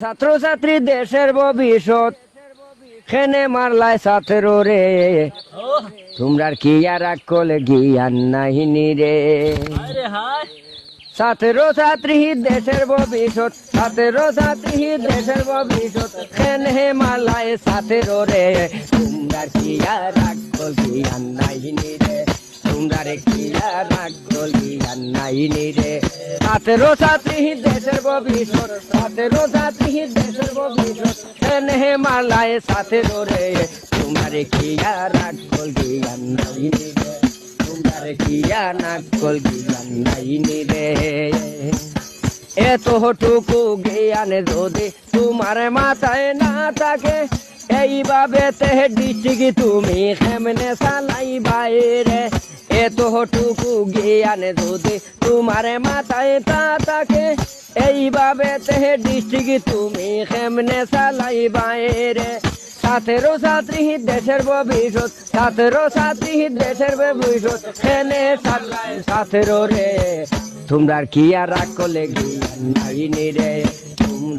ছাত্রছাত্রী দেশের ভবিষ্যৎ। খেনে মারলাই ছাত্র রে তোমরা কি আর কলে গিয়ান নাহিনি রে? ছাত্র ছাত্রী দেশের ভবিষ্যৎ ছাত্র ছাত্রী দেশের ভবিষ্যৎ, খেনে মারলাই ছাত্র রে তোমরা কি আর কল গিয়ান নাহিনি রে? তোমরা কি আর কল গিয়ান নাহিনি রে? ছাত্র ছাত্রী দেশের ভবিষ্যৎ ছাত্র ছাত্রী দেশের ভবিষ্যৎ। খেনে মারলাই ছাত্র রে, তোমরা কি আর কল গিয়ান নাহিনি রে? তোমার কিয়া নাক কল জ্ঞান নাইনি রে? এতটুকু জ্ঞান যদি তোমার মাথায় না থাকে এইভাবে তে ডিস্ট্রিক্ট তুমি কেমনে চালাই বাইরে। এতটুকু জ্ঞান যদি তোমার মাথায় তা থাকে। এইভাবে তে ডিস্ট্রিক্ট তুমি কেমনে চালাই বাইরে। ছাত্র ছাত্রী দেশের ভবিষ্যৎ ছাত্র ছাত্রী দেশের ভবিষ্যৎ খেনে ছাত্র রে? তোমরা কি আর রাখলে জ্ঞান নাইনি রে।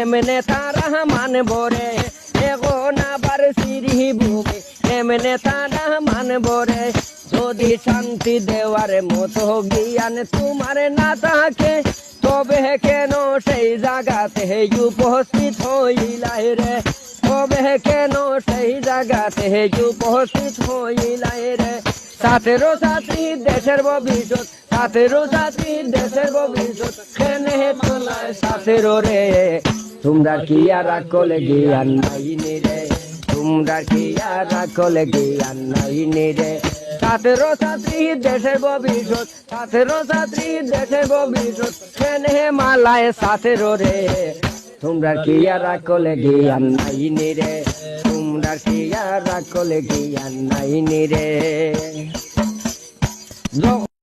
এমনে তারা মানব রে এখন আবার সিঁড়ি ভূমি। এমনে তারা মানব রে যদি শান্তি দেওয়ার মতো জ্ঞান তোমার না থাকে, তবে কেন সেই জায়গাতে উপস্থিত হইলাই রে? তবে কেন সেই জায়গাতে উপস্থিত হইলাই রে? ছাত্র ছাত্রী দেশের ভবিষ্যৎ ছাত্র ছাত্রী দেশের ভবিষ্যৎ খেনে ছাত্র রে? তোমরা কি আর কলে জ্ঞান নাইনি রে? তোমরা কি আর কলে জ্ঞান নাইনি রে? ছাত্র ছাত্রী দেশের ভবিষ্যৎ ছাত্র ছাত্রী দেশের ভবিষ্যৎ খেনে মালায় ছাত্র রে? তোমরা কি আর কলে জ্ঞান নাইনি রে? তোমরা কি আর কলে জ্ঞান নাইনি রে?